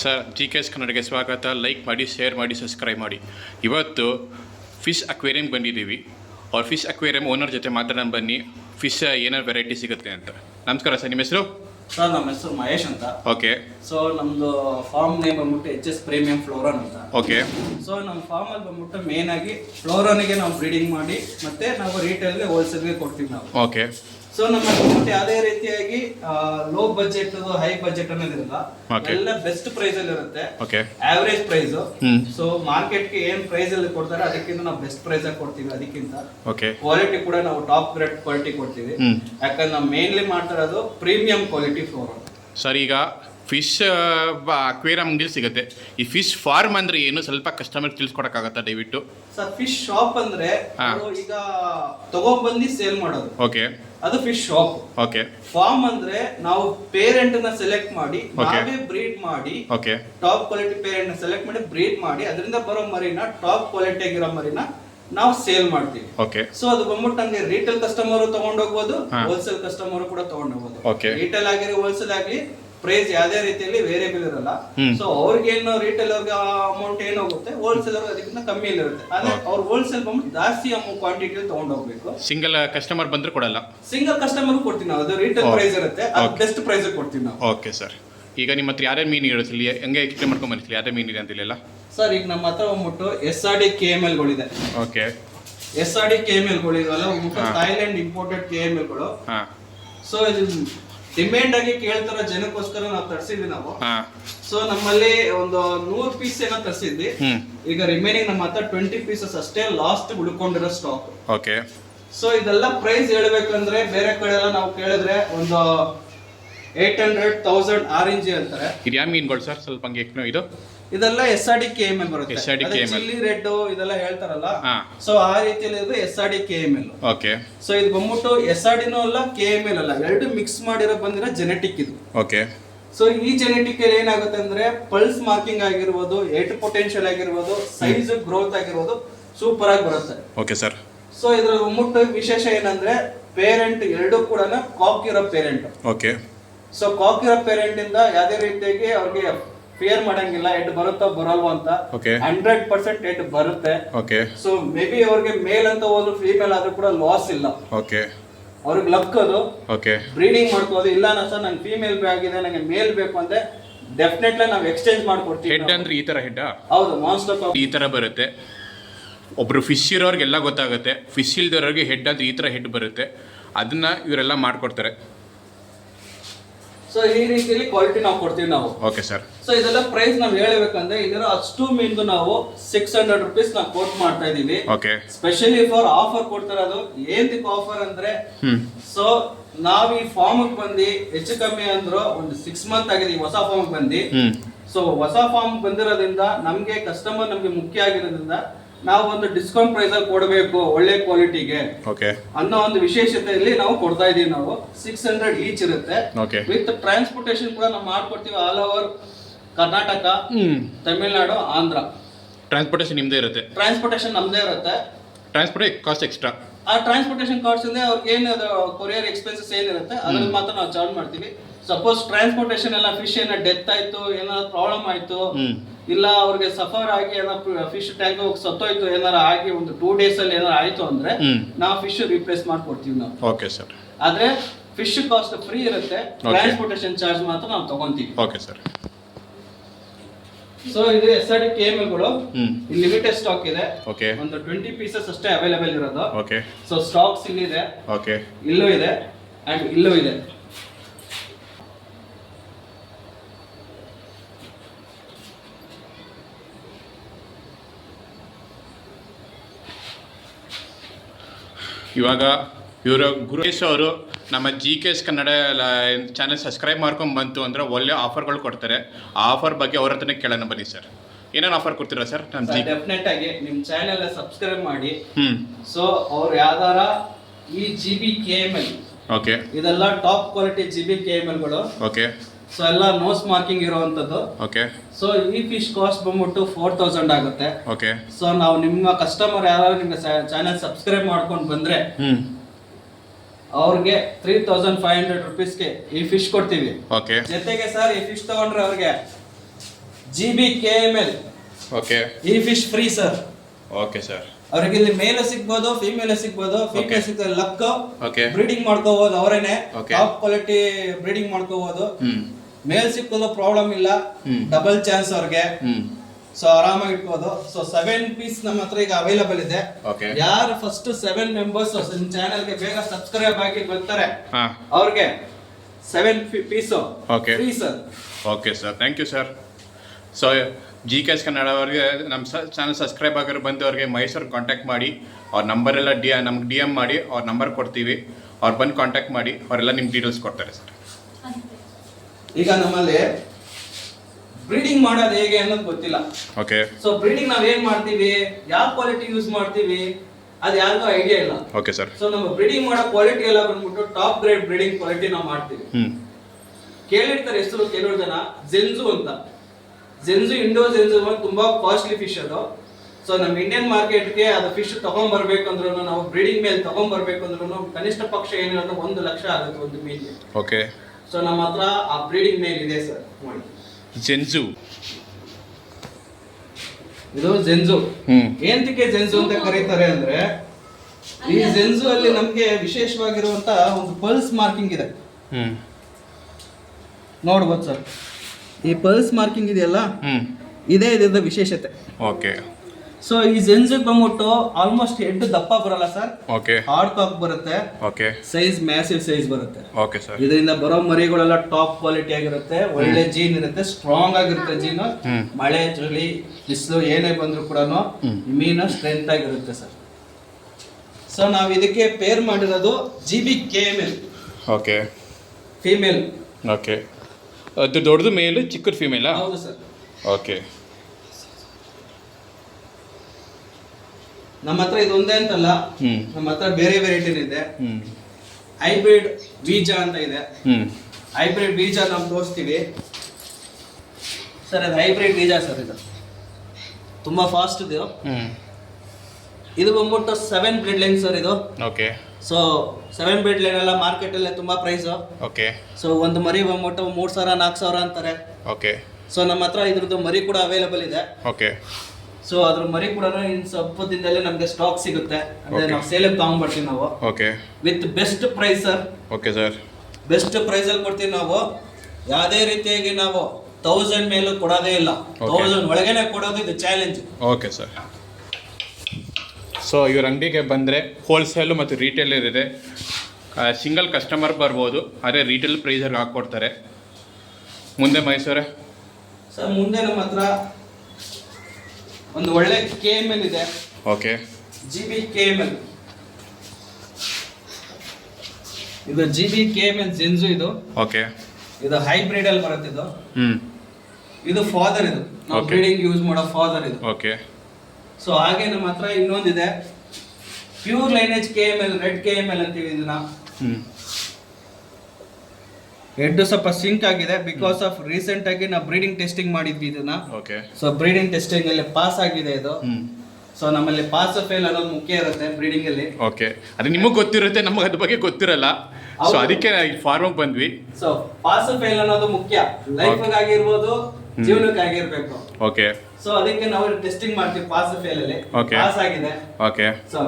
Sir G K S ಕನ್ನಡಕ್ಕೆ ಸ್ವಾಗತ. Like ಮಾಡಿ ಶೇರ್ ಮಾಡಿ ಸಬ್ಸ್ಕ್ರೈಬ್ ಮಾಡಿ. ಇವತ್ತು ಫಿಶ್ ಅಕ್ವೇರಿಯಂ ಬಂದಿದ್ದೀವಿ. ಅವ್ರ ಫಿಶ್ ಅಕ್ವೇರಿಯಂ ಓನರ್ ಜೊತೆ ಮಾತಾಡೋಣ ಬನ್ನಿ. ಫಿಶ್ ಏನೇನು ವೆರೈಟಿ ಸಿಗುತ್ತೆ ಅಂತ. ನಮಸ್ಕಾರ ಸರ್ ನಿಮ್ಮ ಹೆಸರು? ಸರ್ ನಮ್ಮ ಹೆಸರು ಮಹೇಶ್ ಅಂತ. ಓಕೆ ಸೊ ನಮ್ದು ಫಾರ್ಮ್ ನೇಮ್ ಬಂದ್ಬಿಟ್ಟು ಎಚ್ ಎಸ್ ಪ್ರೀಮಿಯಂ ಫ್ಲೋರನ್ ಅಂತ. ಓಕೆ ಸೊ ನಮ್ಮ ಫಾರ್ಮ್ ಅಲ್ಲಿ ಬಂದ್ಬಿಟ್ಟು ಮೇನ್ ಆಗಿ ಫ್ಲೋರನ್ಗೆ ನಾವು ಬ್ರೀಡಿಂಗ್ ಮಾಡಿ ಮತ್ತೆ ನಾವು ರೀಟೇಲ್ಗೆ ಹೋಲ್ಸೇಲ್ಗೆ ಕೊಡ್ತೀವಿ ನಾವು. ಓಕೆ ಸೊ ನಮ್ಮ ಅಮೌಂಟ್ ಯಾವುದೇ ರೀತಿಯಾಗಿ ಲೋ ಬಜೆಟ್ ಹೈ ಬಜೆಟ್ ಅನ್ನೋದಿಲ್ಲ. ಎಲ್ಲ ಬೆಸ್ಟ್ ಪ್ರೈಸ್ ಅಲ್ಲಿ ಇರುತ್ತೆ. ಓಕೆ ಆವರೇಜ್ ಪ್ರೈಸ್ ಸೊ ಮಾರ್ಕೆಟ್ಗೆ ಏನ್ ಪ್ರೈಸ್ ಅಲ್ಲಿ ಕೊಡ್ತಾರೆ ಅದಕ್ಕಿಂತ ನಾವು ಬೆಸ್ಟ್ ಪ್ರೈಸ್ ಆಗಿ ಕೊಡ್ತೀವಿ ಅದಕ್ಕಿಂತ. ಓಕೆ ಕ್ವಾಲಿಟಿ ಕೂಡ ನಾವು ಟಾಪ್ ಗ್ರೇಡ್ ಕ್ವಾಲಿಟಿ ಕೊಡ್ತೀವಿ. ಯಾಕಂದ್ರೆ ನಾವು ಮೇನ್ಲಿ ಮಾಡ್ತಿರೋದು ಪ್ರೀಮಿಯಂ ಕ್ವಾಲಿಟಿ ಫ್ಲೋರ್ ಸರ್ ಈಗ ಫಿಶ್ ಅಕ್ವೇರಿಯಂ ಅಂಗಡಿ ಸಿಗುತ್ತೆ. ಈ ಫಿಶ್ ಫಾರ್ಮ್ ಅಂದ್ರೆ ಏನು? ಸ್ವಲ್ಪ ಕಸ್ಟಮರ್ ತಿಳಿಸ್ಕೊಡಕ್ಕಾಗತ್ತಾ ದಯವಿಟ್ಟು? ಸರ್ ಫಿಶ್ ಶಾಪ್ ಅಂದ್ರೆ ಈಗ ತಗೊಂಡ್ಬಂದು ಸೇಲ್ ಮಾಡೋದು. ಓಕೆ ಅದು ಫಿಶ್ ಶಾಪ್ ಓಕೆ ಫಾರ್ಮ್ ಅಂದ್ರೆ ನಾವು ಪೇರೆಂಟ್ನ ಸೆಲೆಕ್ಟ್ ಮಾಡಿ. ನಾವೇ ಬ್ರೀಡ್ ಮಾಡಿ ಓಕೆ ಟಾಪ್ ಕ್ವಾಲಿಟಿ ಪೇರೆಂಟ್ನ ಸೆಲೆಕ್ಟ್ ಮಾಡಿ ಬ್ರೀಡ್ ಮಾಡಿ ಅದರಿಂದ ಬರೋ ಮರಿನ ಟಾಪ್ ಕ್ವಾಲಿಟಿ ಆಗಿರೋ ಮರಿನ ನಾವು ಸೇಲ್ ಮಾಡ್ತೀವಿ ಓಕೆ ಸೊ ಅದು ಬಂದ್ಬಿಟ್ಟು ನಮ್ಗೆ ರಿಟೇಲ್ ಕಸ್ಟಮರ್ ತಗೊಂಡೋಗ್ಬೋದು. ಹೋಲ್ಸೇಲ್ ಕಸ್ಟಮರ್ ಕೂಡ ತಗೊಂಡೋಗ್ಬೋದು. ರಿಟೇಲ್ ಆಗಿರೋ ಹೋಲ್ಸೇಲ್ ಆಗ್ಲಿ ಪ್ರೈಸ್ ಯಾವ್ದೇ ರೀತಿಯಲ್ಲಿ ವೇರಿಯಬಲ್ ಇರಲ್ಲ. ಸೊ ಅವ್ರಿಗೆ ಏನು ರೀಟೇಲ್ ಅವ್ರಿಗೆ ಅಮೌಂಟ್ ಏನು ಹೋಗುತ್ತೆ? ಹೋಲ್ಸೇಲ್ ಅವ್ರಿಗೆ ಅದಕ್ಕಿಂತ ಕಮ್ಮಿ ಇರುತ್ತೆ ಆದ್ರೆ ಅವ್ರು ಹೋಲ್ಸೇಲ್ ಬಂದ್ಬಿಟ್ಟು ಜಾಸ್ತಿ ಅಮೌಂಟ್ ಕ್ವಾಂಟಿಟಿ ತಗೊಂಡೋಗ್ಬೇಕು ಸಿಂಗಲ್ ಕಸ್ಟಮರ್ ಬಂದ್ರೆ ಕೊಡಲ್ಲ. ಸಿಂಗಲ್ ಕಸ್ಟಮರ್ ಕೊಡ್ತೀವಿ ನಾವು. ಅದು ರಿಟೇಲ್. ಪ್ರೈಸ್ ಇರುತ್ತೆ. ಅದು ಬೆಸ್ಟ್ ಪ್ರೈಸ್ ಕೊಡ್ತೀವಿ ನಾವು. Okay sir. ಈಗ ನಿಮ್ಮ ಹತ್ರ ಯಾರ್ಯಾರು ಮೀನು ಇರುತ್ತೆ ಇಲ್ಲಿ ಹೆಂಗೆ ಎಕ್ಸ್ಪ್ಲೇನ್ ಮಾಡ್ಕೊಂಡು ಬಂದಿರ್ಲಿ ಯಾರೇ ಮೀನು ಇದೆ ಅಂತ ಇಲ್ಲೆಲ್ಲ ಸರ್ ಈಗ ನಮ್ಮ ಹತ್ರ ಬಂದ್ಬಿಟ್ಟು S R D K M L ಗಳಿದೆ okay. S R D K M ಎಲ್ಗಳು ಇವೆಲ್ಲ ಬಂದ್ಬಿಟ್ಟು ಹಾ. ಥೈಲ್ಯಾಂಡ್ ಇಂಪೋರ್ಟೆಡ್ ಕೆ ಎಂ ಎಲ್ಗಳು ಹಾಂ. ಸೊ ಇದು ಡಿಮ್ಯಾಂಡ್ ಆಗಿ ಕೇಳ್ತಾರ ಜನಕ್ಕೋಸ್ಕರ ನಾವು ತರ್ಸಿದ್ವಿ ನಾವು. ಸೊ ನಮ್ಮಲ್ಲಿ ಒಂದು ನೂರ್ ಪೀಸ್ ಏನೋ ತರಿಸಿದ್ವಿ. ಈಗ ರಿಮೈನಿಂಗ್ ನಮ್ಮ ಹತ್ರ ಟ್ವೆಂಟಿ ಪೀಸಸ್ ಅಷ್ಟೇ ಲಾಸ್ಟ್ ಉಳ್ಕೊಂಡಿರೋ ಸ್ಟಾಕ್ ಓಕೆ ಸೊ ಇದೆಲ್ಲ ಪ್ರೈಸ್ ಹೇಳ್ಬೇಕಂದ್ರೆ ಬೇರೆ ಕಡೆ ಎಲ್ಲ ನಾವು ಕೇಳಿದ್ರೆ ಒಂದು ಏಟ್ ಹಂಡ್ರೆಡ್ ತೌಸಂಡ್ ಆರೆಂಜ್ ಅಂತಾರೆ. ಇದು ಯಾವ ಮೀನುಗಳು ಸರ್ ಸ್ವಲ್ಪ ಹಂಗೆ ಇದು. ಇದೆಲ್ಲ S R D K M L ಬರುತ್ತೆ. ಚಿಲ್ಲಿ ರೆಡ್ ಇದೆಲ್ಲ ಹೇಳ್ತಾರಲ್ಲ. ಸೊ ಆ ರೀತಿಯಲ್ಲಿ ಇದು S R D K M L okay so ಇದು ಬಂದ್ಬಿಟ್ಟು ಎಸ್ ಆರ್ ಡಿನೂ ಅಲ್ಲ ಕೆ ಎಂ ಎಲ್ ಅಲ್ಲ. ಎರಡು ಮಿಕ್ಸ್ ಮಾಡಿರೋ ಬಂದಿರೋ ಜೆನೆಟಿಕ್ ಇದು. ಓಕೆ ಸೊ ಈ ಜೆನೆಟಿಕ್ ಅಲ್ಲಿ ಏನಾಗುತ್ತೆ ಅಂದ್ರೆ ಪಲ್ಸ್ ಮಾರ್ಕಿಂಗ್ ಆಗಿರ್ಬೋದು ಏಟ್ ಪೊಟೆನ್ಶಿಯಲ್ ಆಗಿರ್ಬೋದು ಸೈಜ್ ಗ್ರೋತ್ ಆಗಿರ್ಬೋದು ಸೂಪರ್ ಆಗಿ ಬರುತ್ತೆ. ಓಕೆ ಸರ್ ಸೊ ಇದ್ರ ಮುಟ್ಟು ವಿಶೇಷ ಏನಂದ್ರೆ ಪೇರೆಂಟ್ ಎರಡು ಕೂಡ ಕಾಕ್ ಇರೋ ಪೇರೆಂಟ್ ಓಕೆ ಸೊ ಕಾಕ್ ಇರೋ ಪೇರೆಂಟ್ ಇಂದ ಯಾವ್ದೇ ರೀತಿಯಾಗಿ ಅವ್ರಿಗೆ ಫಿಯರ್ ಮಾಡಂಗಿಲ್ಲ ಎಡ್ ಬರುತ್ತಾ ಬರಲ್ವಾ ಅಂತ. ಹಂಡ್ರೆಡ್ ಪರ್ಸೆಂಟ್ ಎಡ್ ಬರುತ್ತೆ. ಓಕೆ ಸೊ ಮೇ ಬಿ ಅವ್ರಿಗೆ ಮೇಲ್ ಅಂತ ಹೋದ್ರು ಫೀಮೇಲ್ ಆದ್ರೂ ಕೂಡ ಲಾಸ್ ಇಲ್ಲ. ಓಕೆ ಅವ್ರಿಗೆ ಲಕ್ ಅದು. ಓಕೆ ಬ್ರೀಡಿಂಗ್ ಮಾಡ್ಕೋದು ಇಲ್ಲ ನಾ ಸರ್ ನಂಗೆ ಫೀಮೇಲ್ ಆಗಿದೆ ನಂಗೆ ಮೇಲ್ ಬೇಕು ಅಂದ್ರೆ ಡೆಫಿನೆಟ್ಲಿ ನಾವು ಎಕ್ಸ್ಚೇಂಜ್ ಮಾಡ್ಕೊಡ್ತೀವಿ ಹೆಡ್ ಅಂದ್ರೆ ಈ ತರ ಹೆಡ್ ಹೌದು ಮಾನ್ಸ್ಟರ್ ಈ ತರ ಬರುತ್ತೆ. ಒಬ್ರು ಫಿಶ್ ಇರೋರಿಗೆಲ್ಲ ಗೊತ್ತಾಗುತ್ತೆ. ಫಿಶ್ ಇಲ್ದಿರೋರಿಗೆ ಹೆಡ್ ಅಂದ್ರೆ ಈ ಥರ ಹೆಡ್ ಬರುತ್ತೆ. ಅದನ್ನ ಇವರೆಲ್ಲ ಮಾಡ್ಕೊಡ್ತಾರೆ. ಸೊ ಈ ರೀತಿಯಲ್ಲಿ ಕ್ವಾಲಿಟಿ ನಾವು ಕೊಡ್ತೀವಿ ನಾವು. ಓಕೆ ಸರ್ ಸೊ ಇದೆಲ್ಲ ಪ್ರೈಸ್ ನಾವು ಹೇಳಬೇಕಂದ್ರೆ ಇದರ ಅಷ್ಟು ಮೀನ್ದು ನಾವು ಸಿಕ್ಸ್ ಹಂಡ್ರೆಡ್ ರುಪೀಸ್ ನಾವು ಕೋಟ್ ಮಾಡ್ತಾ ಇದೀವಿ. ಓಕೆ ಸ್ಪೆಷಲಿ ಫಾರ್ ಆಫರ್ ಕೊಡ್ತಿರೋದು ಏಂತಕ್ಕೆ ಆಫರ್ ಅಂದ್ರೆ ಸೊ ನಾವ್ ಈ ಫಾರ್ಮ್ ಬಂದು ಹೆಚ್ಚು ಕಮ್ಮಿ ಅಂದ್ರು ಒಂದು ಸಿಕ್ಸ್ ಮಂತ್ ಆಗಿದೆ ಈ ಹೊಸ ಫಾರ್ಮ್ ಬಂದು. ಸೊ ಹೊಸ ಫಾರ್ಮ್ ಬಂದಿರೋದ್ರಿಂದ ನಮ್ಗೆ ಕಸ್ಟಮರ್ ನಮ್ಗೆ ಮುಖ್ಯ ಆಗಿರೋದ್ರಿಂದ ನಾವು ಒಂದು ಡಿಸ್ಕೌಂಟ್ ಪ್ರೈಸ್ ಅಲ್ಲಿ ಕೊಡಬೇಕು ಒಳ್ಳೆ ಕ್ವಾಲಿಟಿಗೆ ಓಕೆ ಅನ್ನೋ ಒಂದು ವಿಶೇಷತೆಯಲ್ಲಿ ನಾವು ಕೊಡ್ತಾ ಇದೀವಿ ನಾವು. ಸಿಕ್ಸ್ ಹಂಡ್ರೆಡ್ ಈಚ್ ಇರುತ್ತೆ. ಓಕೆ ವಿತ್ ಟ್ರಾನ್ಸ್ಪೋರ್ಟೇಶನ್ ಕೂಡ ನಾವು ಮಾಡ್ಕೊಡ್ತೀವಿ all over Karnataka Tamil Nadu Andhra. Transportation ನಿಮ್ಮದೇ ಇರುತ್ತೆ. ಟ್ರಾನ್ಸ್ಪೋರ್ಟೇಶನ್ ನಮ್ದೇ ಇರುತ್ತೆ. ಟ್ರಾನ್ಸ್ಪೋರ್ಟ್ ಕಾಸ್ಟ್ ಎಕ್ಸ್ಟ್ರಾ ಆ ಟ್ರಾನ್ಸ್ಪೋರ್ಟೇಶನ್ ಕಾಸ್ಟ್ ಇಂದ ಅವ್ರಿಗೆ ಏನು ಕೊರಿಯರ್ ಎಕ್ಸ್ಪೆನ್ಸಸ್ ಏನಿರುತ್ತೆ ಅದನ್ನ ಮಾತ್ರ ನಾವು ಚಾರ್ಜ್ ಮಾಡ್ತೀವಿ. ಸಪೋಸ್ ಟ್ರಾನ್ಸ್ಪೋರ್ಟೇಶನ್ ಎಲ್ಲ ಫಿಶ್ ಏನೋ ಡೆತ್ ಆಯ್ತು ಏನಾದ್ರು ಪ್ರಾಬ್ಲಮ್ ಆಯ್ತು ಇಲ್ಲ ಅವ್ರಿಗೆ ಸಫರ್ ಆಗಿ ಏನಾದ್ರು ಫಿಶ್ ಟ್ಯಾಂಕ್ ಹೋಗಿ ಸತ್ತೋಯ್ತು ಏನಾರ ಆಗಿ ಒಂದು ಟೂ ಡೇಸ್ ಅಲ್ಲಿ ಏನಾರ ಆಯ್ತು ಅಂದ್ರೆ. ನಾವು ಫಿಶ್ ರಿಪ್ಲೇಸ್ ಮಾಡ್ಕೊಡ್ತೀವಿ ನಾವು. ಓಕೆ ಸರ್ ಆದ್ರೆ ಫಿಶ್ ಕಾಸ್ಟ್ ಫ್ರೀ ಇರುತ್ತೆ ಟ್ರಾನ್ಸ್ಪೋರ್ಟೇಶನ್ ಚಾರ್ಜ್ ಮಾತ್ರ ನಾವು ತಗೊಂತೀವಿ. ಓಕೆ ಸರ್ ಸೊ ಇದು ಎಸ್ ಆರ್ ಡಿ ಕೇಬಲ್ಗಳು ಹ್ಮ್ ಲಿಮಿಟೆಡ್ ಸ್ಟಾಕ್ ಇದೆ. ಓಕೆ ಒಂದು ಟ್ವೆಂಟಿ ಪೀಸಸ್ ಅಷ್ಟೇ ಅವೈಲೇಬಲ್ ಇರೋದು. ಓಕೆ ಸೊ ಸ್ಟಾಕ್ಸ್ ಇಲ್ಲಿದೆ. ಓಕೆ ಇಲ್ಲೂ ಇದೆ. ಅಂಡ್ ಇಲ್ಲೂ ಇದೆ. ಇವಾಗ ಇವರು ಗುರುೇಶ್ ಅವರು ನಮ್ಮ G K S Kannada channel subscribe ಮಾಡ್ಕೊಂಡು ಬಂತು ಅಂದರೆ ಒಳ್ಳೆ ಆಫರ್ಗಳು ಕೊಡ್ತಾರೆ. ಆ ಆಫರ್ ಬಗ್ಗೆ ಅವ್ರ ಹತ್ರನೇ ಕೇಳೋಣ ಬನ್ನಿ ಸರ್. ಏನೇನು ಆಫರ್ ಕೊಡ್ತೀರಾ ಸರ್ ನಮ್ಮ ಜಿ ಡೆಫಿನೆಟ್ ಆಗಿ ನಿಮ್ಮ ಚಾನೆಲ್ ಸಬ್ಸ್ಕ್ರೈಬ್ ಮಾಡಿ. ಹ್ಞೂ ಸೊ ಅವ್ರು ಯಾವ್ದಾರ ಈ G B K M L okay ಇದೆಲ್ಲ top quality G B K M ಎಲ್ಗಳು okay so ಎಲ್ಲ ನೋಸ್ ಮಾರ್ಕಿಂಗ್ ಇರುವಂತದ್ದು. ಓಕೆ ಸೊ ಈ ಫಿಶ್ ಕಾಸ್ಟ್ ಬಂದ್ಬಿಟ್ಟು ಫೋರ್ ತೌಸಂಡ್ ಆಗುತ್ತೆ. ಓಕೆ ಸೊ ನಾವು ನಿಮ್ಮ ಕಸ್ಟಮರ್ ಯಾರು ನಿಮ್ಮ ಚಾನೆಲ್ ಸಬ್ಸ್ಕ್ರೈಬ್ ಮಾಡ್ಕೊಂಡು ಬಂದ್ರೆ ಅವ್ರಿಗೆ ತ್ರೀ ತೌಸಂಡ್ ಫೈವ್ ಹಂಡ್ರೆಡ್ ರುಪೀಸ್ಗೆ ಈ ಫಿಶ್ ಕೊಡ್ತೀವಿ. ಓಕೆ ಜೊತೆಗೆ ಸರ್ ಈ ಫಿಶ್ ತಗೊಂಡ್ರೆ ಅವ್ರಿಗೆ G B K M L okay ಈ fish free sir okay sir ಅವ್ರಿಗೆ ಇಲ್ಲಿ ಮೇಲ್ ಸಿಗ್ಬೋದು ಫಿಮೇಲ್ ಸಿಗ್ಬೋದು. ಫಿಮೇಲ್ ಸಿಗ್ತದೆ ಲಕ್ ಓಕೆ ಬ್ರೀಡಿಂಗ್ ಮಾಡ್ಕೋಬಹುದು ಅವರೇನೆ. ಟಾಪ್ ಕ್ವಾಲಿಟಿ ಬ್ರೀಡಿಂಗ್ ಮಾಡ್ಕೋಬಹುದು ಮೇಲ್ ಸಿಕ್ಕೋದು ಪ್ರಾಬ್ಲಮ್ ಇಲ್ಲ. ಡಬಲ್ ಚಾನ್ಸ್ ಅವ್ರಿಗೆ. ಸೊ ಆರಾಮಾಗಿ ಇಟ್ಬೋದು. ಸೊ ಸೆವೆನ್ ಪೀಸ್ ನಮ್ಮ ಹತ್ರ ಈಗ ಅವೈಲಬಲ್ ಇದೆ. ಯಾರು ಫಸ್ಟ್ ಸೆವೆನ್ ಮೆಂಬರ್ಸ್ ನಿಮ್ ಚಾನೆಲ್ಗೆ ಬೇಗ ಸಬ್ಸ್ಕ್ರೈಬ್ ಆಗಿ ಬರ್ತಾರೆ. ಅವ್ರಿಗೆ seven piece okay free sir okay sir thank you sir so G K S Kannada ಅವ್ರಿಗೆ ನಮ್ಮ ಚಾನಲ್ ಸಬ್ಸ್ಕ್ರೈಬ್ ಆಗಿರೋ ಬಂದವ್ರಿಗೆ ಮೈಸೂರು ಕಾಂಟ್ಯಾಕ್ಟ್ ಮಾಡಿ. ಅವ್ರ ನಂಬರೆಲ್ಲ ಡಿ ನಮ್ಗೆ ಡಿ ಎಂ ಮಾಡಿ. ಅವ್ರ ನಂಬರ್ ಕೊಡ್ತೀವಿ. ಅವ್ರು ಬಂದು ಕಾಂಟ್ಯಾಕ್ಟ್ ಮಾಡಿ. ಅವರೆಲ್ಲ ನಿಮ್ಗೆ ಡೀಟೇಲ್ಸ್ ಕೊಡ್ತಾರೆ ಸರ್ ಈಗ ನಮ್ಮಲ್ಲಿ ಬ್ರೀಡಿಂಗ್ ಮಾಡೋದು ಹೇಗೆ ಅನ್ನೋದು ಗೊತ್ತಿಲ್ಲ. ಓಕೆ ಸೊ ಬ್ರೀಡಿಂಗ್ ನಾವ್ ಏನ್ ಮಾಡ್ತೀವಿ? ಯಾವ ಕ್ವಾಲಿಟಿ ಯೂಸ್ ಮಾಡ್ತೀವಿ? ಅದು ಯಾರಿಗೂ ಐಡಿಯಾ ಇಲ್ಲ. ಓಕೆ ಸರ್ ಸೊ ನಮ್ಮ ಬ್ರೀಡಿಂಗ್ ಮಾಡೋ ಕ್ವಾಲಿಟಿ ಎಲ್ಲ ಬಂದ್ಬಿಟ್ಟು ಟಾಪ್ ಗ್ರೇಡ್ ಬ್ರೀಡಿಂಗ್ ಕ್ವಾಲಿಟಿ ನಾವು ಮಾಡ್ತೀವಿ. ಕೇಳಿರ್ತಾರೆ ಹೆಸರು ಕೆಲವರು ಜನ ಜೆನ್ಸು ಅಂತ. ಜೆನ್ಸು ಇಂಡೋ ಜೆನ್ಸು ತುಂಬಾ ಕಾಸ್ಟ್ಲಿ ಫಿಶ್ ಅದು. ಸೊ ನಮ್ಮ ಇಂಡಿಯನ್ ಮಾರ್ಕೆಟ್ಗೆ ಅದು ಫಿಶ್ ತಗೊಂಡ್ ಬರ್ಬೇಕು ಅಂದ್ರೂ ನಾವು ಬ್ರೀಡಿಂಗ್ ಮೇಲೆ ತಗೊಂಡ್ ಬರ್ಬೇಕು ಅಂದ್ರೂ ಕನಿಷ್ಠ ಪಕ್ಷ ಏನಿರೋದು ಒಂದು ಲಕ್ಷ ಆಗುತ್ತೆ ಒಂದು ಮೀನ್ಗೆ. ಓಕೆ ಸೊ ನಮ್ಮ ಹತ್ರ ಆ ಬ್ರೀಡಿಂಗ್ ಮೇಲ್ ಇದೆ ಸರ್ ನೋಡಿ. ಜೆನ್ಸು ಇದು ಜೆನ್ಸು ಹ್ಮ್. ಏಂತಕ್ಕೆ ಜೆನ್ಸು ಅಂತ ಕರೀತಾರೆ ಅಂದ್ರೆ ಈ ಜೆನ್ಸು ಅಲ್ಲಿ ನಮ್ಗೆ ವಿಶೇಷವಾಗಿರುವಂತ ಒಂದು ಪಲ್ಸ್ ಮಾರ್ಕಿಂಗ್ ಇದೆ. ನೋಡ್ಬೋದು ಸರ್ ಈ ಪಲ್ಸ್ ಮಾರ್ಕಿಂಗ್ ಇದೆಯಲ್ಲ? ಇದೇ ಇದರ ವಿಶೇಷತೆ. ಓಕೆ. ಸೊ ಈ ಜೆನ್ಸಿಗೆ ಬಂದ್ಬಿಟ್ಟು ಆಲ್ಮೋಸ್ಟ್ ಹೆಡ್ ದಪ್ಪ ಬರಲ್ಲ ಸರ್ ಓಕೆ ಹಾರ್ಡ್ ಕಾಕ್ ಬರುತ್ತೆ. ಓಕೆ ಸೈಜ್ ಮ್ಯಾಸಿವ್ ಸೈಜ್ ಬರುತ್ತೆ. ಓಕೆ ಸರ್ ಇದರಿಂದ ಬರೋ ಮರಿಗಳೆಲ್ಲ ಟಾಪ್ ಕ್ವಾಲಿಟಿ ಆಗಿರುತ್ತೆ. ಒಳ್ಳೆ ಜೀನ್ ಇರುತ್ತೆ. ಸ್ಟ್ರಾಂಗ್ ಆಗಿರುತ್ತೆ ಜೀನು ಮಳೆ ಚಳಿ ಬಿಸಿಲು ಏನೇ ಬಂದ್ರು ಕೂಡ. ಮೀನು ಸ್ಟ್ರೆಂತ್ ಆಗಿರುತ್ತೆ ಸರ್ ಸೊ ನಾವು ಇದಕ್ಕೆ ಪೇರ್ ಮಾಡಿರೋದು G B K M L okay female okay ಅದು ದೊಡ್ಡದು ಮೇಲ್ ಚಿಕ್ಕದು ಫಿಮೇಲಾ ಹೌದು ಸರ್ ಓಕೆ ನಮ್ಮ ಹತ್ರ ಇದೊಂದೇ ಅಂತಲ್ಲ. ನಮ್ಮ ಹತ್ರ ಬೇರೆ ವೆರೈಟಿ ಇದೆ. ಹೈಬ್ರಿಡ್ ಬೀಜ ಅಂತ ಇದೆ. ಹೈಬ್ರಿಡ್ ಬೀಜ ನಾವು ತೋರಿಸ್ತೀವಿ. ಸರ್ ಅದು ಹೈಬ್ರಿಡ್ ಬೀಜ ಸರ್ ಇದು. ತುಂಬ ಫಾಸ್ಟ್ ಇದು. ಇದು ಬಂದ್ಬಿಟ್ಟು ಸೆವೆನ್ ಬ್ರಿಡ್ ಲೈನ್ ಸರ್ ಇದು. Okay so seven breed line ಎಲ್ಲ ಮಾರ್ಕೆಟಲ್ಲೇ ತುಂಬ ಪ್ರೈಸು ಓಕೆ ಸೊ ಒಂದು ಮರಿ ಬಂದ್ಬಿಟ್ಟು ಮೂರು ಸಾವಿರ ನಾಲ್ಕು ಸಾವಿರ ಅಂತಾರೆ. ಓಕೆ ಸೊ ನಮ್ಮ ಹತ್ರ ಇದ್ರದ್ದು ಮರಿ ಕೂಡ ಅವೈಲೇಬಲ್ ಇದೆ. ಓಕೆ ಸೊ ಅದ್ರ ಮರಿ ಕೂಡ ಇನ್ನು ಸ್ವಲ್ಪ ದಿನದಲ್ಲೇ ನಮಗೆ ಸ್ಟಾಕ್ ಸಿಗುತ್ತೆ. ಅಂದರೆ. ನಾವು ಸೇಲಿಗೆ ತಗೊಂಡ್ಬರ್ತೀವಿ ನಾವು. Okay with best price sir okay sir best ಪ್ರೈಸಲ್ಲಿ ಕೊಡ್ತೀವಿ ನಾವು. ಯಾವುದೇ ರೀತಿಯಾಗಿ ನಾವು ತೌಸಂಡ್ ಮೇಲೂ ಕೊಡೋದೇ ಇಲ್ಲ. ತೌಸಂಡ್ ಒಳಗೇನೆ ಕೊಡೋದು ಇದು ಚಾಲೆಂಜ್ ಓಕೆ ಸರ್ ಸೊ ಇವ್ರ ಅಂಗಡಿಗೆ ಬಂದರೆ ಹೋಲ್ಸೇಲು ಮತ್ತು ರೀಟೇಲ್ ಇದೆ. ಸಿಂಗಲ್ ಕಸ್ಟಮರ್ ಬರ್ಬೋದು. ಅದೇ ರೀಟೇಲ್ ಪ್ರೈಸಲ್ಲಿ ಹಾಕ್ಕೊಡ್ತಾರೆ. ಮುಂದೆ ಮೈಸೂರೇ? ಸರ್ ಮುಂದೆ ನಮ್ಮ ಹತ್ರ ಒಂದು ಒಳ್ಳೆ ಕೆ ಎಂ ಎಲ್ ಇದೆ. Okay G B K M L ಇದು G B K M L Zhenzhu ಇದು. ಓಕೆ ಇದು ಹೈಬ್ರಿಡ್ ಅಲ್ಲಿ ಬರುತ್ತೆ ಇದು. ಹ್ಮ್. ಇದು ಫಾದರ್ ಇದು. ನಾವು Okay. ಬ್ರೀಡಿಂಗ್ ಯೂಸ್ ಮಾಡೋ ಫಾದರ್ ಇದು. ಓಕೆ ಸೊ ಹಾಗೆ ನಮ್ಮ ಹತ್ರ ಇನ್ನೊಂದಿದೆ. Pure lineage K M L red K M L ಅಂತೀವಿ ಇದನ್ನ. ಹ್ಞೂ ಹೆಡ್ ಸ್ವಲ್ಪ ಸಿಂಕ್ ಆಗಿದೆ ಬಿಕಾಸ್ ಆಫ್ ರೀಸೆಂಟ್ ಆಗಿ ನಾವು ಬ್ರೀಡಿಂಗ್ ಟೆಸ್ಟಿಂಗ್ ಮಾಡಿದ್ವಿ ಇದನ್ನ. ಓಕೆ ಸೊ ಬ್ರೀಡಿಂಗ್ ಟೆಸ್ಟಿಂಗ್ ಅಲ್ಲಿ ಪಾಸ್ ಆಗಿದೆ ಇದು. ಸೊ ನಮ್ಮಲ್ಲಿ ಪಾಸ್ ಫೇಲ್ ಅನ್ನೋದು ಮುಖ್ಯ ಇರುತ್ತೆ ಬ್ರೀಡಿಂಗ್ ಅಲ್ಲಿ. ಓಕೆ ಅದು ನಿಮಗೆ ಗೊತ್ತಿರುತ್ತೆ ನಮಗೆ ಅದ್ರ ಬಗ್ಗೆ ಗೊತ್ತಿರಲ್ಲ. ಸೊ. ಅದಕ್ಕೆ ಫಾರ್ಮ್ ಬಂದ್ವಿ. ಸೊ ಪಾಸ್ ಫೇಲ್ ಅನ್ನೋದು ಮುಖ್ಯ. ಲೈಫ್ ಆಗಿರ್ಬೋದು ಜೀವನಕ್ಕಾಗಿರ್ಬೇಕು ಓಕೆ ಸೊ ಅದಕ್ಕೆ ನಾವು ಟೆಸ್ಟಿಂಗ್ ಮಾಡ್ತೀವಿ ಪಾಸ್ ಫೇಲ್ ಅಲ್ಲಿ. ಪಾಸ್ ಆಗಿದೆ. ಓಕೆ ಸೊ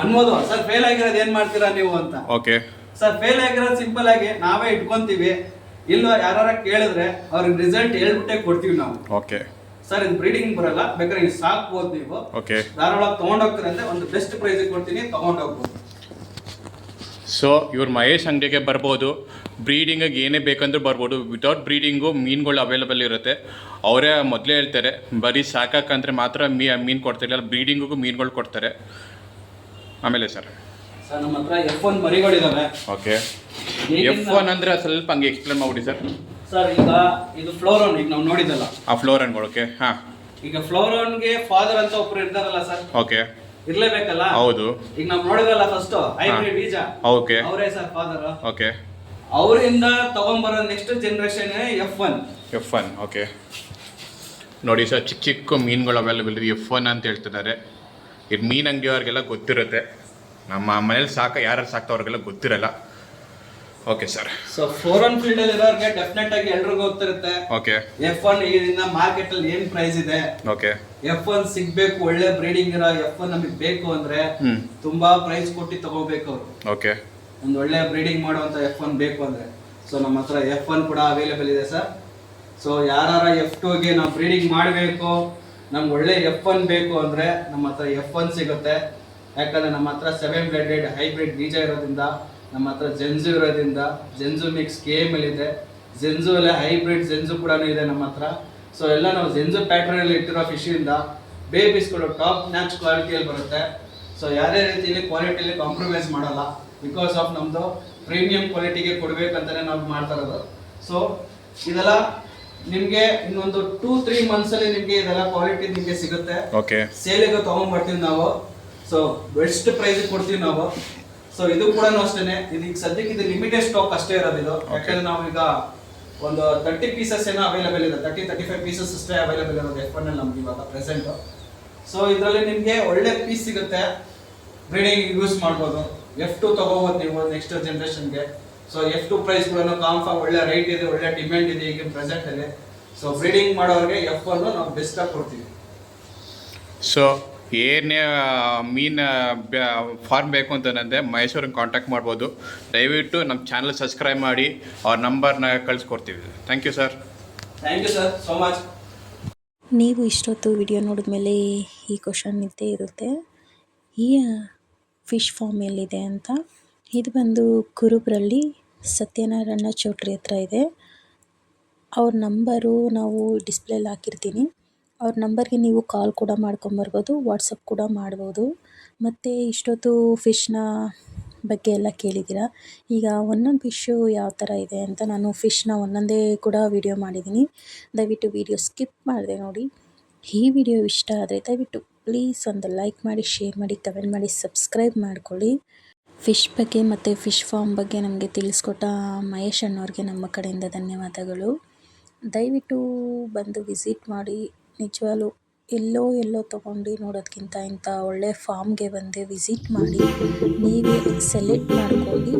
ಅನ್ಬೋದು ಸರ್ ಫೇಲ್ ಆಗಿರೋದು ಏನ್ ಮಾಡ್ತೀರಾ ನೀವು? ಅಂತ. ಓಕೆ ಸರ್ ಫೇಲ್ ಆಗಿರೋದು ಸಿಂಪಲ್ ಆಗಿ ನಾವೇ ಇಟ್ಕೊಂತೀವಿ. ಇಲ್ಲ ಯಾರ ಕೇಳಿದ್ರೆ ಅವ್ರಿಗೆ ರಿಸಲ್ಟ್ ಹೇಳ್ಬಿಟ್ಟೆ ಕೊಡ್ತೀವಿ ನಾವು. ಓಕೆ ಸರ್ ಇದು ಬ್ರೀಡಿಂಗ್ ಬರಲ್ಲ. ಬೇಕಾದ್ರೆ ಇದು ಸಾಕ್ಬೋದು ನೀವು. ಓಕೆ ಧಾರವಾಡ ತಗೊಂಡೋಗ್ತಾರೆ ಅಂದ್ರೆ ಒಂದು ಬೆಸ್ಟ್ ಪ್ರೈಸ್ ಕೊಡ್ತೀನಿ ತಗೊಂಡೋಗ್ಬೋದು. ಸೊ ಇವ್ರು ಮಹೇಶ್ ಅಂಗಡಿಗೆ ಬರ್ಬೋದು. ಬ್ರೀಡಿಂಗಿಗೆ ಏನೇ ಬೇಕಂದ್ರೂ ಬರ್ಬೋದು. ವಿತೌಟ್ ಬ್ರೀಡಿಂಗು ಮೀನುಗಳು ಅವೈಲೇಬಲ್ ಇರುತ್ತೆ. ಅವರೇ ಮೊದಲೇ ಹೇಳ್ತಾರೆ ಬರೀ ಸಾಕಕ್ಕಂದ್ರೆ ಮಾತ್ರ ಮೀ ಮೀನು ಕೊಡ್ತಾರೆ ಬ್ರೀಡಿಂಗಿಗೂ ಮೀನುಗಳು ಕೊಡ್ತಾರೆ. ಆಮೇಲೆ ಸರ್ ಸರ್ ನಮ್ಮ ಹತ್ರ ಎಫ್ ಒನ್ ಮರಿಗಳಿದಾವೆ. ಓಕೆ. ಎಫ್ ಒನ್ ಅಂದರೆ ಸ್ವಲ್ಪ ಹಂಗೆ ಎಕ್ಸ್ಪ್ಲೇನ್ ಮಾಡಿ ಸರ್. ಸರ್ ಈಗ ಇದು ಫ್ಲೋರೋನ್ ಈಗ ನಾವು ನೋಡಿದಲ್ಲ ಆ ಫ್ಲೋರ್ ಓಕೆ ಹಾ. ಈಗ ಫ್ಲೋರೋನ್ಗೆ ಫಾದರ್ ಅಂತ ಒಬ್ರು ಇರ್ತಾರಲ್ಲ ಸರ್. ಓಕೆ. ಇರ್ಲೇಬೇಕಲ್ಲ? ಹೌದು. ಈಗ ನಾವು ನೋಡಿದಲ್ಲ ಫಸ್ಟ್ ಹೈಬ್ರಿಡ್ ಬೀಜ. ಓಕೆ. ಅವರೇ ಸರ್ ಫಾದರ್ ಓಕೆ. ಅವರಿಂದ ತಗೊಂಬರೋ next generation F one F one okay. ನೋಡಿ ಸರ್ ಚಿಕ್ಕ ಚಿಕ್ಕ ಮೀನುಗಳು ಅವೈಲೇಬಲ್ ಇದೆ ಎಫ್ ಒನ್ ಅಂತ ಹೇಳ್ತಿದ್ದಾರೆ. ಇದು ಮೀನು ಅಂಗಡಿಯವ್ರಿಗೆಲ್ಲ ಗೊತ್ತಿರುತ್ತೆ. ನಮ್ಮ ಮನೇಲಿ ಸಾಕ ಯಾರು ಸಾಕ್ತವ್ರಿಗೆಲ್ಲ ಗೊತ್ತಿರಲ್ಲ. Okay sir so for one field ಅಲ್ಲಿ ಇರೋರಿಗೆ ಡೆಫಿನೆಟ್ ಆಗಿ ಎಲ್ರಿಗೂ ಗೊತ್ತಿರುತ್ತೆ. ಓಕೆ ಎಫ್ ಒನ್ ಇದರಿಂದ ಮಾರ್ಕೆಟ್ ಅಲ್ಲಿ ಏನ್ ಪ್ರೈಸ್ ಇದೆ? ಓಕೆ ಎಫ್ ಒನ್ ಸಿಗ್ಬೇಕು ಒಳ್ಳೆ ಬ್ರೀಡಿಂಗ್ ಇರೋ ಎಫ್ ಒನ್ ನಮಗೆ ಬೇಕು ಅಂದ್ರೆ ತುಂಬಾ ಪ್ರೈಸ್ ಕೊಟ್ಟು ತಗೋಬೇಕು ಅವರು. ಓಕೆ ಒಂದು ಒಳ್ಳೆ ಬ್ರೀಡಿಂಗ್ ಮಾಡುವಂತ ಎಫ್ ಒನ್ ಬೇಕು ಅಂದ್ರೆ. ಸೊ ನಮ್ಮ ಹತ್ರ ಎಫ್ ಒನ್ ಕೂಡ ಅವೈಲೇಬಲ್ ಇದೆ ಸರ್ ಸೊ ಯಾರು ಎಫ್ ಟೂಗೆ ನಾವು ಬ್ರೀಡಿಂಗ್ ಮಾಡಬೇಕು ನಮ್ಗೆ ಒಳ್ಳೆ ಎಫ್ ಒನ್ ಬೇಕು ಅಂದ್ರೆ ನಮ್ಮ ಹತ್ರ ಎಫ್ ಒನ್ ಸಿಗುತ್ತೆ. ಯಾಕಂದ್ರೆ ನಮ್ಮ ಹತ್ರ ಸೆವೆನ್ ಬ್ಲೆಡೆಡ್ ಹೈಬ್ರಿಡ್ ಬೀಜ ಇರೋದ್ರಿಂದ ನಮ್ಮ ಹತ್ರ ಜೆನ್ಸು ಇರೋದ್ರಿಂದ Zhenzhu mix K M L ಇದೆ. ಜೆನ್ಸು ಅಲ್ಲೇ ಹೈಬ್ರಿಡ್ ಜೆನ್ಸು ಕೂಡ ಇದೆ ನಮ್ಮ ಹತ್ರ. ಸೊ ಎಲ್ಲ ನಾವು ಜೆನ್ಸು ಪ್ಯಾಟ್ರನ್ ಅಲ್ಲಿ ಇಟ್ಟಿರೋ ಫಿಶಿಂದ ಬೇಬೀಸ್ಗಳು ಟಾಪ್ ನ್ಯಾಚ್ ಕ್ವಾಲಿಟಿಯಲ್ಲಿ ಬರುತ್ತೆ. ಸೊ ಯಾವುದೇ ರೀತಿಯಲ್ಲಿ ಕ್ವಾಲಿಟಿಯಲ್ಲಿ ಕಾಂಪ್ರಮೈಸ್ ಮಾಡಲ್ಲ. ಬಿಕಾಸ್ ಆಫ್ ನಮ್ಮದು ಪ್ರೀಮಿಯಂ ಕ್ವಾಲಿಟಿಗೆ ಕೊಡ್ಬೇಕಂತಾನೆ ನಾವು ಮಾಡ್ತಾ ಇರೋದು. ಸೊ ಇದೆಲ್ಲ ನಿಮಗೆ ಇನ್ನೊಂದು ಟೂ ತ್ರೀ ಮಂತ್ಸಲ್ಲಿ ನಿಮಗೆ ಇದೆಲ್ಲ ಕ್ವಾಲಿಟಿ ನಿಮಗೆ ಸಿಗುತ್ತೆ. ಸೇಲಿಗೆ ತೊಗೊಂಡ್ಬರ್ತೀವಿ ನಾವು. ಸೊ ಬೆಸ್ಟ್ ಪ್ರೈಸ್ ಕೊಡ್ತೀವಿ ನಾವು. ಸೊ ಇದು ಕೂಡ ಅಷ್ಟೇನೆ. ಇದೀಗ ಸದ್ಯಕ್ಕೆ ಇದು ಲಿಮಿಟೆಡ್ ಸ್ಟಾಕ್ ಅಷ್ಟೇ ಇರೋದು ಇದು. ಯಾಕಂದ್ರೆ ನಾವು ಈಗ ಒಂದು ತರ್ಟಿ ಪೀಸಸ್ ಏನೋ ಅವೈಲೇಬಲ್ ಇದೆ. ತರ್ಟಿ ತರ್ಟಿ ಫೈವ್ ಪೀಸಸ್ ಅಷ್ಟೇ ಅವೈಲೇಬಲ್ ಇರೋದು ಎಫ್ ಒನ್ ನಮ್ಗೆ ಇವಾಗ ಪ್ರೆಸೆಂಟ್ ಸೊ ಇದರಲ್ಲಿ ನಿಮಗೆ ಒಳ್ಳೆ ಪೀಸ್ ಸಿಗುತ್ತೆ. ಬ್ರೀಡಿಂಗ್ ಯೂಸ್ ಮಾಡ್ಬೋದು. ಎಫ್ ಟು ತಗೋಬೋದು ನೀವು ನೆಕ್ಸ್ಟ್ ಜನ್ರೇಷನ್ಗೆ ಸೊ ಎಫ್ ಟು ಪ್ರೈಸ್ ಕೂಡ ಕಾನ್ಫರ್ಮ್ ಒಳ್ಳೆ ರೈಟ್ ಇದೆ ಒಳ್ಳೆ ಡಿಮ್ಯಾಂಡ್ ಇದೆ ಈಗಿನ ಪ್ರೆಸೆಂಟಲ್ಲಿ ಸೊ ಬ್ರೀಡಿಂಗ್ ಮಾಡೋರಿಗೆ ಎಫ್ ಒನ್ ನಾವು ಬೆಸ್ಟಾಗಿ ಕೊಡ್ತೀವಿ. ಸೊ ಏನೇ ಮೀನು ಫಾರ್ಮ್ ಬೇಕು ಅಂತಂದರೆ ಮೈಸೂರಿಗೆ ಕಾಂಟ್ಯಾಕ್ಟ್ ಮಾಡ್ಬೋದು. ದಯವಿಟ್ಟು ನಮ್ಮ ಚಾನಲ್ ಸಬ್ಸ್ಕ್ರೈಬ್ ಮಾಡಿ ಅವ್ರ ನಂಬರ್ನ ಕಳಿಸ್ಕೊಡ್ತೀವಿ. Thank you sir thank you sir so much ನೀವು ಇಷ್ಟೊತ್ತು ವಿಡಿಯೋ ನೋಡಿದ್ಮೇಲೆ ಈ ಕ್ವಶನ್ ಇದ್ದೇ ಇರುತ್ತೆ. ಈ ಫಿಶ್ ಫಾರ್ಮ್ ಎಲ್ಲಿದೆ ಅಂತ. ಇದು ಬಂದು ಕುರುಬ್ರಲ್ಲಿ ಸತ್ಯನಾರಾಯಣ ಚೌಟ್ರಿ ಹತ್ರ ಇದೆ. ಅವ್ರ ನಂಬರು ನಾವು ಡಿಸ್ಪ್ಲೇಲಿ ಹಾಕಿರ್ತೀನಿ. ಅವ್ರ ನಂಬರ್ಗೆ ನೀವು ಕಾಲ್ ಕೂಡ ಮಾಡ್ಕೊಂಬರ್ಬೋದು ವಾಟ್ಸಪ್ ಕೂಡ ಮಾಡ್ಬೋದು. ಮತ್ತು ಇಷ್ಟೊತ್ತು ಫಿಶ್ನ ಬಗ್ಗೆ ಎಲ್ಲ ಕೇಳಿದ್ದೀರ? ಈಗ ಒಂದೊಂದು ಫಿಶ್ಶು ಯಾವ ಥರ ಇದೆ ಅಂತ ನಾನು ಫಿಶ್ನ ಒಂದೊಂದೇ ಕೂಡ ವಿಡಿಯೋ ಮಾಡಿದ್ದೀನಿ. ದಯವಿಟ್ಟು ವಿಡಿಯೋ ಸ್ಕಿಪ್ ಮಾಡಿದೆ ನೋಡಿ. ಈ ವಿಡಿಯೋ ಇಷ್ಟ ಆದರೆ ದಯವಿಟ್ಟು ಪ್ಲೀಸ್ ಒಂದು ಲೈಕ್ ಮಾಡಿ ಶೇರ್ ಮಾಡಿ ಕಮೆಂಟ್ ಮಾಡಿ ಸಬ್ಸ್ಕ್ರೈಬ್ ಮಾಡ್ಕೊಳ್ಳಿ. ಫಿಶ್ ಬಗ್ಗೆ ಮತ್ತು ಫಿಶ್ ಫಾರ್ಮ್ ಬಗ್ಗೆ ನಮಗೆ ತಿಳಿಸ್ಕೊಟ್ಟ ಮಹೇಶ್ ಅಣ್ಣವ್ರಿಗೆ ನಮ್ಮ ಕಡೆಯಿಂದ ಧನ್ಯವಾದಗಳು. ದಯವಿಟ್ಟು ಬಂದು ವಿಸಿಟ್ ಮಾಡಿ. ನಿಜವಾಗ್ಲೂ ಎಲ್ಲೋ ಎಲ್ಲೋ ತೊಗೊಂಡು ನೋಡೋದಕ್ಕಿಂತ ಇಂಥ ಒಳ್ಳೆ ಫಾರ್ಮ್ಗೆ ಬಂದು ವಿಸಿಟ್ ಮಾಡಿ ನೀವೇ ಸೆಲೆಕ್ಟ್ ಮಾಡ್ಕೊಂಡು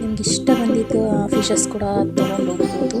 ನಿಮ್ಗೆ ಇಷ್ಟ ಬಂದಿದ್ದು ಫಿಶಸ್ ಕೂಡ ತೊಗೊಂಡು ಹೋಗ್ಬೋದು.